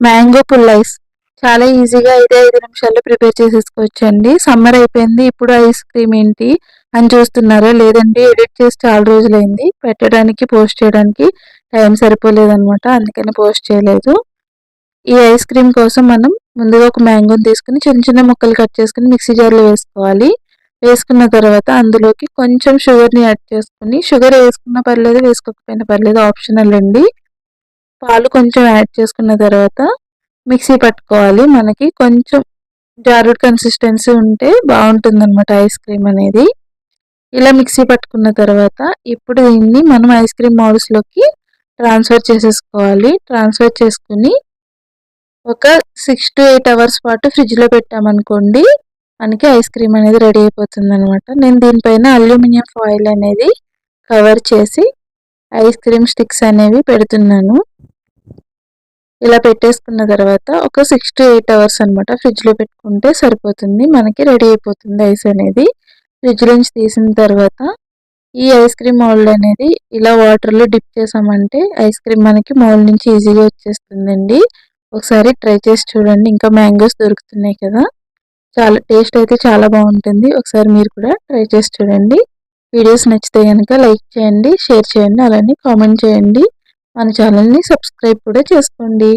Mango పుల్లైస్ ice చాలా ఈజీగా ఐదు ఐదు నిమిషాల్లో ప్రిపేర్ చేసేసుకోవచ్చండి. సమ్మర్ అయిపోయింది ఇప్పుడు ఐస్ క్రీమ్ ఏంటి అని చూస్తున్నారా? లేదండి ఎడిట్ చేసి చాలా రోజులైంది పెట్టడానికి పోస్ట్ చేయడానికి టైం సరిపోలేదన్నమాట అందుకని పోస్ట్ చేయలేదు. ఈ ఐస్ క్రీమ్ కోసం మనం ముందుగా ఒక మ్యాంగోని తీసుకుని చిన్న చిన్న ముక్కలు కట్ చేసుకుని మిక్సీ జార్లో వేసుకోవాలి. వేసుకున్న తర్వాత అందులోకి కొంచెం షుగర్ని యాడ్ చేసుకుని షుగర్ వేసుకున్న పర్లేదు వేసుకోకపోయినా పర్లేదు ఆప్షనల్ అండి. పాలు కొంచెం యాడ్ చేసుకున్న తర్వాత మిక్సీ పట్టుకోవాలి. మనకి కొంచెం జారుడ్ కన్సిస్టెన్సీ ఉంటే బాగుంటుంది అనమాట ఐస్ క్రీమ్ అనేది. ఇలా మిక్సీ పట్టుకున్న తర్వాత ఇప్పుడు దీన్ని మనం ఐస్ క్రీమ్ మౌల్స్లోకి ట్రాన్స్ఫర్ చేసేసుకోవాలి. ట్రాన్స్ఫర్ చేసుకుని ఒక సిక్స్ టు ఎయిట్ అవర్స్ పాటు ఫ్రిడ్జ్లో పెట్టామనుకోండి మనకి ఐస్ క్రీమ్ అనేది రెడీ అయిపోతుంది అనమాట నేను దీనిపైన అల్యూమినియం ఫాయిల్ అనేది కవర్ చేసి ఐస్ క్రీమ్ స్టిక్స్ అనేవి పెడుతున్నాను. ఇలా పెట్టేసుకున్న తర్వాత ఒక సిక్స్ టు ఎయిట్ అవర్స్ అనమాట ఫ్రిడ్జ్లో పెట్టుకుంటే సరిపోతుంది. మనకి రెడీ అయిపోతుంది ఐస్ అనేది. ఫ్రిడ్జ్ నుంచి తీసిన తర్వాత ఈ ఐస్ క్రీమ్ మౌల్డ్ అనేది ఇలా వాటర్లో డిప్ చేసామంటే ఐస్ క్రీమ్ మనకి మౌల్డ్ నుంచి ఈజీగా వచ్చేస్తుందండి. ఒకసారి ట్రై చేసి చూడండి. ఇంకా మ్యాంగోస్ దొరుకుతున్నాయి కదా. చాలా టేస్ట్ అయితే చాలా బాగుంటుంది. ఒకసారి మీరు కూడా ట్రై చేసి చూడండి. వీడియోస్ నచ్చితే కనుక లైక్ చేయండి షేర్ చేయండి అలానే కామెంట్ చేయండి. మన ఛానల్ని సబ్స్క్రైబ్ కూడా చేసుకోండి.